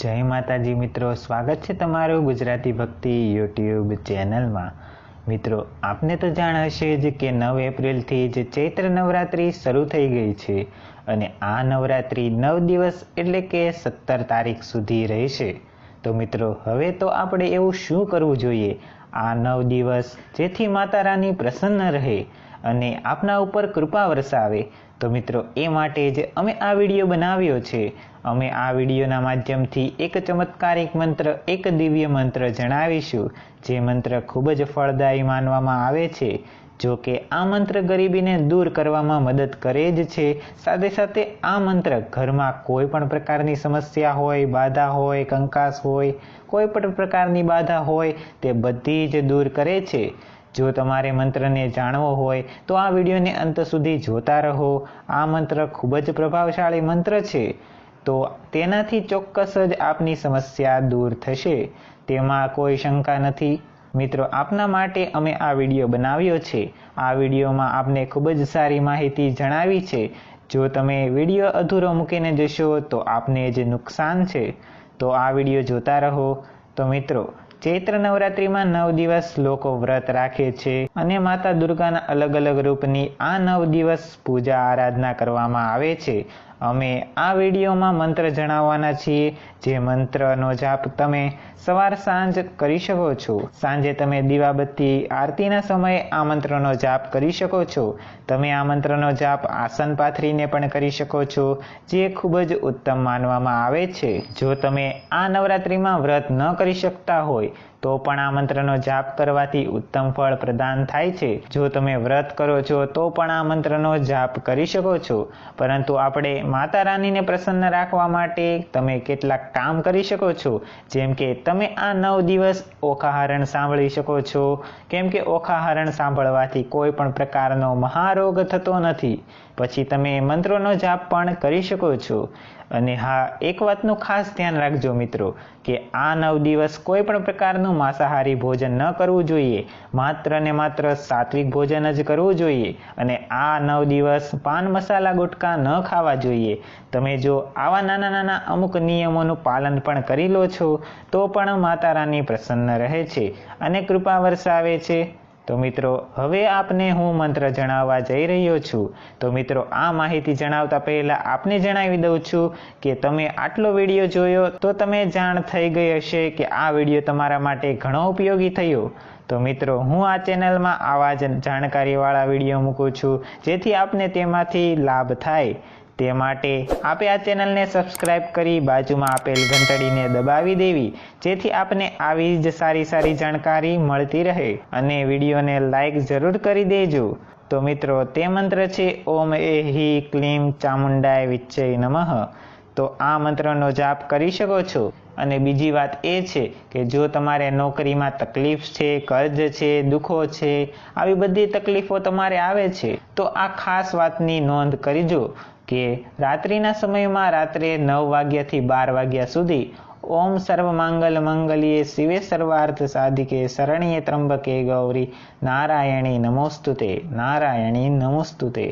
જય માતાજી મિત્રો, સ્વાગત છે તમારું ગુજરાતી ભક્તિ યુટ્યુબ ચેનલમાં. મિત્રો, આપને તો જાણ હશે જ કે નવ એપ્રિલથી જ ચૈત્ર નવરાત્રિ શરૂ થઈ ગઈ છે અને આ નવરાત્રિ નવ દિવસ એટલે કે સત્તર તારીખ સુધી રહેશે. તો મિત્રો, હવે તો આપણે એવું શું કરવું જોઈએ? આ નવ દિવસ જેથી માતા રાની પ્રસન્ન રહે અને આપના ઉપર કૃપા વરસાવે. તો મિત્રો, એ માટે જ અમે આ વીડિયો બનાવ્યો છે. અમે આ વિડીયોના માધ્યમથી એક ચમત્કારિક મંત્ર, એક દિવ્ય મંત્ર જણાવીશું. જે મંત્ર ખૂબ જ ફળદાયી માનવામાં આવે છે. જો કે આ મંત્ર ગરીબીને દૂર કરવામાં મદદ કરે જ છે. સાથે સાથે આ મંત્ર ઘરમાં કોઈ પણ પ્રકારની સમસ્યા હોય, બાધા હોય, કંકાસ હોય, કોઈ પણ પ્રકારની બાધા હોય, તે બધી જ દૂર કરે છે. જો તમારે મંત્રને જાણવો હોય, તો આ વિડીયોને અંત સુધી જોતા રહો. આ મંત્ર ખૂબ જ પ્રભાવશાળી મંત્ર છે. તો તેનાથી ચોક્કસ જ આપની સમસ્યા દૂર થશે. તેમાં કોઈ શંકા નથી. મિત્રો, આપના માટે અમે આ વીડિયો બનાવ્યો છે. આ વિડીયોમાં આપને ખૂબ જ સારી માહિતી જણાવી છે. જો તમે વીડિયો અધૂરો મૂકીને જશો, તો આપને જે નુકસાન છે. તો આ વીડિયો જોતા રહો. તો મિત્રો ચૈત્ર નવરાત્રિમાં નવ દિવસ લોકો વ્રત રાખે છે અને માતા દુર્ગાના અલગ અલગ રૂપની આ નવ દિવસ પૂજા આરાધના કરવામાં આવે છે. અમે આ વિડીયોમાં મંત્ર જણાવવાના છીએ. જે મંત્રનો જાપ તમે સવાર સાંજ કરી શકો છો. સાંજે તમે દીવાબત્તી આરતીના સમયે આ મંત્રનો જાપ કરી શકો છો. તમે આ મંત્રનો જાપ આસન પાથરીને પણ કરી શકો છો, જે ખૂબ જ ઉત્તમ માનવામાં આવે છે. જો તમે આ નવરાત્રિમાં વ્રત ન કરી શકતા હોય તો પણ આ મંત્રનો જાપ કરવાથી ઉત્તમ ફળ પ્રદાન થાય છે. જો તમે વ્રત કરો છો, તો પણ આ મંત્રનો જાપ કરી શકો છો. પરંતુ આપણે માતા રાણીને પ્રસન્ન રાખવા માટે તમે કેટલાક કામ કરી શકો છો. જેમ કે તમે આ નવ દિવસ ઓખાહરણ સાંભળી શકો છો. કેમ કે ઓખાહરણ સાંભળવાથી કોઈ પણ પ્રકારનો મહારોગ થતો નથી. પછી તમે મંત્રોનો જાપ પણ કરી શકો છો. અને હા, એક વાતનું ખાસ ધ્યાન રાખજો મિત્રો, કે આ નવ દિવસ કોઈ પણ પ્રકારનું માંસાહારી ભોજન ન કરવું જોઈએ. માત્ર ને માત્ર સાત્વિક ભોજન જ કરવું જોઈએ અને આ નવ દિવસ પાન મસાલા ગુટકા ન ખાવા જોઈએ. તમે જો આવા નાના નાના અમુક નિયમોનું પાલન પણ કરી લો છો, તો પણ માતા રાની પ્રસન્ન રહે છે અને કૃપા વરસાવે છે. તો મિત્રો, હવે આપને હું મંત્ર જણાવવા જઈ રહ્યો છું. તો મિત્રો, આ માહિતી જણાવતા પહેલાં આપને જણાવી દઉં છું કે તમે આટલો વીડિયો જોયો તો તમે જાણ થઈ ગઈ હશે કે આ વીડિયો તમારા માટે ઘણો ઉપયોગી થયો. તો મિત્રો, હું આ ચેનલમાં આવા જ જાણકારીવાળા વીડિયો મૂકું છું, જેથી આપને તેમાંથી લાભ થાય. તે માટે આપે આ ચેનલને સબસ્ક્રાઇબ કરી બાજુમાં આપેલ ઘંટડીને દબાવી દેવી, જેથી આપને આવી જ સારી સારી જાણકારી મળતી રહે. અને વિડીયોને લાઇક જરૂર કરી દેજો. તો મિત્રો, તે મંત્ર છે, ઓમ એ હિ ક્લીમ ચામુંડાય વિચ્ચય નમઃ. તો આ મંત્રનો જાપ કરી શકો છો. અને બીજી વાત એ છે કે જો તમારે નોકરીમાં તકલીફ છે, કર્જ છે, દુઃખો છે, આવી બધી તકલીફો તમારે આવે છે, તો આ ખાસ વાતની નોંધ કરીજો કે રાત્રિના સમયમાં રાત્રે નવ વાગ્યાથી બાર વાગ્યા સુધી ઓમ સર્વ માંગલ મંગલીય શિવે સર્વાર્થ સાધિકે શરણીય ત્રંબકે ગૌરી. નારાયણી નમોસ્તુતે નારાયણી નમોસ્તુતે.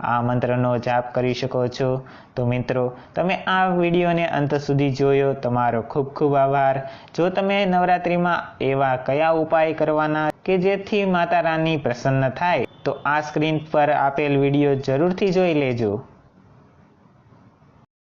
આ મંત્રનો જાપ કરી શકો છો. તો મિત્રો, તમે આ વિડીયોને અંત સુધી જોયો તમારો ખૂબ ખૂબ આભાર. જો તમે નવરાત્રિમાં એવા કયા ઉપાય કરવાના કે જેથી માતા રાની પ્રસન્ન થાય, તો આ સ્ક્રીન પર આપેલ વીડિયો જરૂરથી જોઈ લેજો.